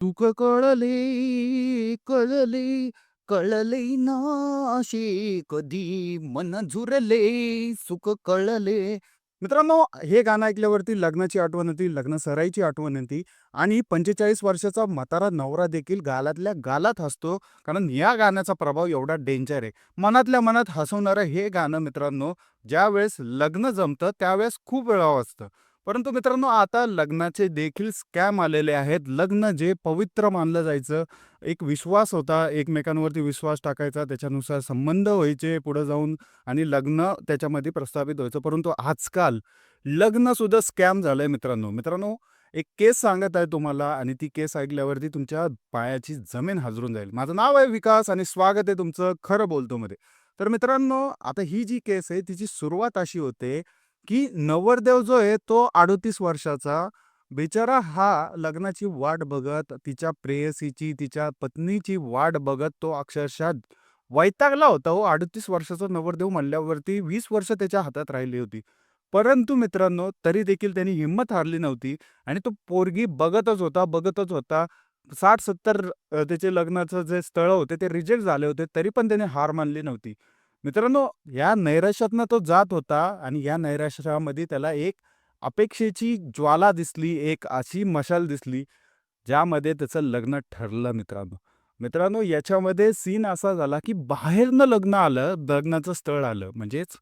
तुक कळले कळले कळले नाशे कधी मन झुरले सुख कळले. मित्रांनो हे गाणं ऐकल्यावरती लग्नाची आठवण होती लग्न सराईची आठवण होती आणि पंचेचाळीस वर्षाचा म्हातारा नवरा देखील गालातल्या गालात हसतो कारण या गाण्याचा प्रभाव एवढा डेंजर आहे. मनातल्या मनात हसवणारं हे गाणं मित्रांनो ज्यावेळेस लग्न जमतं त्यावेळेस खूप वेळा वाजतं परंतु मित्रांनो आता लग्नाचे देखील स्कॅम आलेले आहेत. लग्न जे पवित्र मानलं जायचं एक विश्वास होता एकमेकांवरती विश्वास टाकायचा त्याच्यानुसार संबंध व्हायचे पुढे जाऊन आणि लग्न त्याच्यामध्ये प्रस्थापित व्हायचं. परंतु आजकाल लग्नसुद्धा स्कॅम झालं आहे मित्रांनो. मित्रांनो एक केस सांगत आहे तुम्हाला आणि ती केस ऐकल्यावरती तुमच्या पायाची जमीन हाजरून जाईल. माझं नाव आहे विकास आणि स्वागत आहे तुमचं खरं बोलतो मध्ये. तर मित्रांनो आता ही जी केस आहे तिची सुरुवात अशी होते की नवरदेव जो आहे तो अडोतीस वर्षाचा. बिचारा हा लग्नाची वाट बघत तिच्या प्रेयसीची तिच्या पत्नीची वाट बघत तो अक्षरशः वैतागला होता हो. अडतीस वर्षाचा नवरदेव म्हणल्यावरती वीस वर्ष त्याच्या हातात राहिली होती. परंतु मित्रांनो तरी देखील त्यांनी हिंमत हारली नव्हती आणि तो पोरगी बघतच होता बघतच होता. साठ सत्तर त्याचे लग्नाचं जे स्थळ होते ते रिजेक्ट झाले होते तरी पण त्याने हार मानली नव्हती. मित्रांनो या नैराश्यातनं तो जात होता आणि या नैराश्यामध्ये त्याला एक अपेक्षेची ज्वाला दिसली एक अशी मशाल दिसली ज्यामध्ये त्याचं लग्न ठरलं मित्रांनो. मित्रांनो याच्यामध्ये सीन असा झाला की बाहेरनं लग्न आलं लग्नाचं स्थळ आलं. म्हणजेच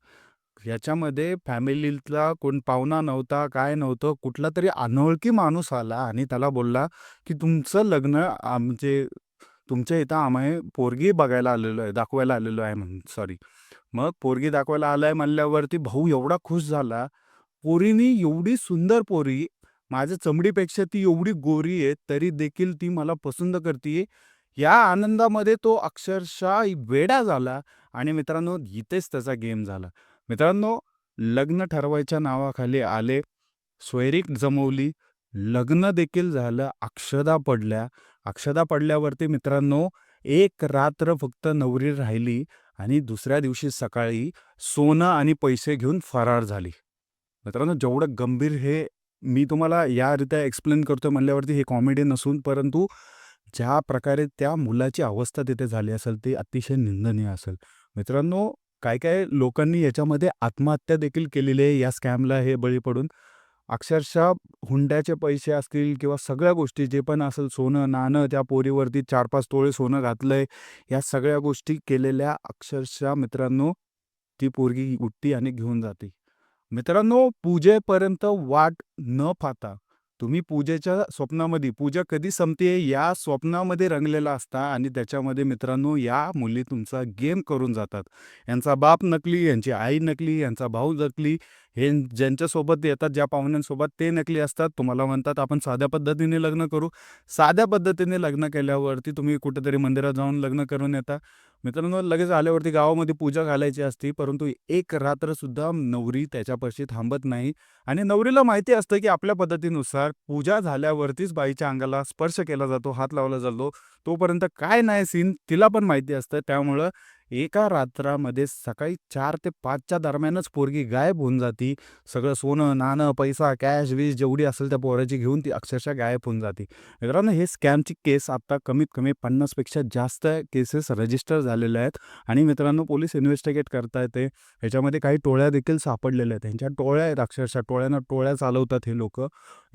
याच्यामध्ये फॅमिलीतला कोण पाहुणा नव्हता काय नव्हतं कुठला तरी अनोळखी माणूस आला आणि त्याला बोलला की तुमचं लग्न म्हणजे तुमच्या इथं आम्ही पोरगी बघायला आलेलो आहे दाखवायला आलेलो आहे म्हणून सॉरी मग पोरगी दाखवायला आलाय म्हणल्यावरती भाऊ एवढा खुश झाला पोरीनी एवढी सुंदर पोरी माझ्या चमडीपेक्षा ती एवढी गोरी आहे तरी देखील ती मला पसंत करते या आनंदामध्ये तो अक्षरशः वेडा झाला आणि मित्रांनो इथेच त्याचा गेम झाला. मित्रांनो लग्न ठरवायच्या नावाखाली आले सोयरीक जमवली लग्न देखील झालं अक्षदा पडल्या अक्षदा पडल्यावरती मित्रांनो एक रात्र फक्त नवरी राहिली आणि दुसऱ्या दिवशी सकाळी सोनं आणि पैसे घेऊन फरार झाली. मित्रांनो जेवढं गंभीर हे मी तुम्हाला यारित्या एक्सप्लेन करतो म्हणल्यावरती हे कॉमेडी नसून परंतु ज्या प्रकारे त्या मुलाची अवस्था तिथे झाली असेल ती अतिशय निंदनीय असेल. मित्रांनो काय काय लोकांनी याच्यामध्ये आत्महत्या देखील केलेली आहे या स्कॅमला हे बळी पडून. अक्षरशः हुंड्याचे पैसे असतील किंवा सगळ्या गोष्टी जे पण असेल सोनं नाणं त्या पोरीवरती चार पाच तोळे सोनं घातलंय या सगळ्या गोष्टी केलेल्या अक्षरशः मित्रांनो ती पोरगी उठती आणि घेऊन जाते. मित्रांनो पूजेपर्यंत वाट न पाहता तुम्ही पूजेच्या स्वप्नामध्ये पूजा कधी संपते या स्वप्नामध्ये रंगलेला असता आणि त्याच्यामध्ये मित्रांनो या मुली तुमचा गेम करून जातात. यांचा बाप नकली यांची आई नकली यांचा भाऊ नकली हे ज्यांच्यासोबत येतात ज्या पाहुण्यांसोबत ते नकली असतात तुम्हाला म्हणतात आपण साध्या पद्धतीने लग्न करू. साध्या पद्धतीने लग्न केल्यावरती तुम्ही कुठेतरी मंदिरात जाऊन लग्न करून येता. मित्रांनो लगेच आल्यावरती गावामध्ये पूजा घालायची असती परंतु एक रात्रसुद्धा नवरी त्याच्यापाशी थांबत नाही. आणि नवरीला माहिती असतं की आपल्या पद्धतीनुसार पूजा झाल्यावरतीच बाईच्या अंगाला स्पर्श केला जातो हात लावला जातो. तोपर्यंत काय नाही सीन तिला पण माहिती असतं. त्यामुळं एका रात्रामध्ये सकाळी चार ते पाचच्या दरम्यानच पोरगी गायब होऊन जाती. सगळं सोनं नाणं पैसा कॅश वीज जेवढी असेल त्या पोराची घेऊन ती अक्षरशः गायब होऊन जाते. मित्रांनो हे स्कॅमची केस आत्ता कमीत कमी पन्नासपेक्षा जास्त केसेस रजिस्टर झालेल्या आहेत आणि मित्रांनो पोलीस इन्व्हेस्टिगेट करता येते ह्याच्यामध्ये काही टोळ्या देखील सापडलेल्या आहेत. त्यांच्या टोळ्या आहेत अक्षरशः. टोळ्यांना टोळ्या चालवतात हे लोक.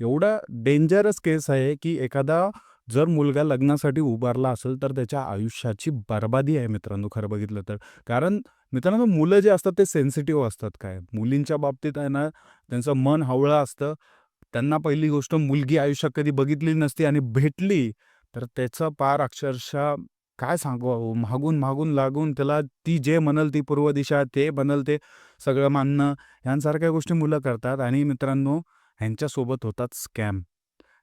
एवढा डेंजरस केस आहे की एखादा जर मुलगा लग्नासाठी उभारला असेल तर त्याच्या आयुष्याची बर्बादी आहे मित्रांनो खरं बघितलं तर. कारण मित्रांनो मुलं जे असतात ते सेन्सिटिव्ह असतात काय? मुलींच्या बाबतीत आहे ना त्यांचं मन हवळं असतं. त्यांना पहिली गोष्ट मुलगी आयुष्यात कधी बघितली नसती आणि भेटली तर त्याचं पार अक्षरशः काय सांगू मागून मागून लागून त्याला ती जे म्हणल ती पूर्व दिशा ते बनल ते सगळं मानणं ह्यांसारख्या गोष्टी मुलं करतात. आणि मित्रांनो ह्यांच्यासोबत होतात स्कॅम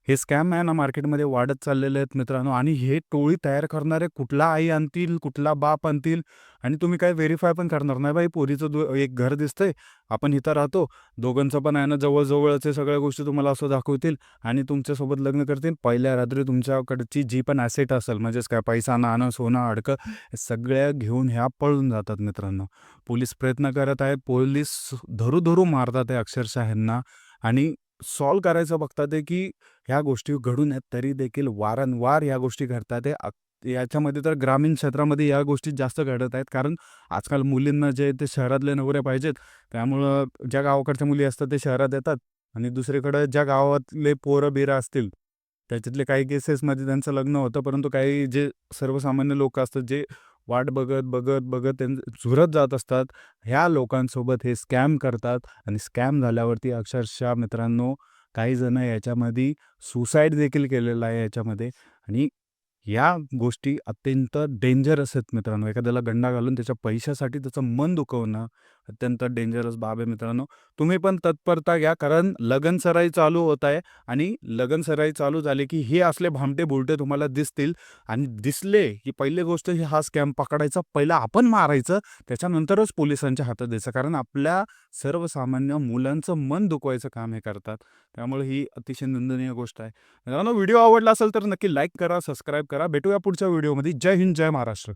हे स्कॅम आहे ना मार्केटमध्ये वाढत चाललेले आहेत मित्रांनो आणि हे टोळी तयार करणारे कुठला आई आणतील कुठला बाप आणतील आणि तुम्ही काय व्हेरीफाय पण करणार नाही बाई. पोरीचं एक घर दिसतंय आपण इथं राहतो दोघांचं पण आहे ना जवळजवळचे सगळ्या गोष्टी तुम्हाला असं दाखवतील आणि तुमच्यासोबत लग्न करतील. पहिल्या रात्री तुमच्याकडची जी पण ॲसेट असेल म्हणजेच काय पैसा नाणं सोनं अडकं सगळ्या घेऊन ह्या पळून जातात मित्रांनो. पोलीस प्रयत्न करत आहेत पोलीस धरू धरू मारतात आहे अक्षरशः ह्यांना आणि सॉल्व्ह करायचं बघतात आहे, की ह्या गोष्टी घडून आहेत तरी देखील वारंवार ह्या गोष्टी घडतात आहे. याच्यामध्ये तर ग्रामीण क्षेत्रामध्ये या गोष्टी जास्त घडत आहेत. कारण आजकाल मुलींना जे ते शहरातले नवरे पाहिजेत. त्यामुळं ज्या गावाकडच्या मुली असतात ते शहरात येतात आणि दुसरीकडं ज्या गावातले पोरं-बिरं असतील, त्याच्यातले काही केसेसमध्ये त्यांचं लग्न होतं. परंतु काही जे सर्वसामान्य लोक असतात, जे वाट बघत, बघत, बघत त्यांचं झुरत जात असतात. ह्या लोकांसोबत हे स्कॅम करतात आणि स्कॅम झाल्यावरती अक्षरशः मित्रांनो, काही जण याच्यामध्ये सुसाईड देखील केलेलं आहे याच्यामध्ये आणि या गोष्टी अत्यंत डेंजरस आहेत मित्रांनो. एखाद्याला गंडा घालून त्याच्या पैशासाठी त्याचं मन दुखवणं अत्यंत डेंजरस बाब आहे मित्रांनो. तुम्ही पण तत्परता घ्या कारण लगन सराई चालू होत आहे आणि लगनसराई चालू झाली, की हे असले भामटे-बुलटे तुम्हाला दिसतील आणि दिसले, की पहिली गोष्ट ही हा स्कॅम पकडायचा, पहिला आपण मारायचं, त्याच्यानंतरच पोलिसांच्या हातात द्यायचं. कारण आपल्या सर्वसामान्य मुलांचं मन दुखवायचं काम हे करतात. त्यामुळे ही अतिशय निंदनीय गोष्ट आहे. मित्रांनो व्हिडिओ आवडला असेल तर नक्की लाईक करा, सबस्क्राईब करा. भेटूया पुढच्या व्हिडिओमध्ये. जय हिंद, जय महाराष्ट्र.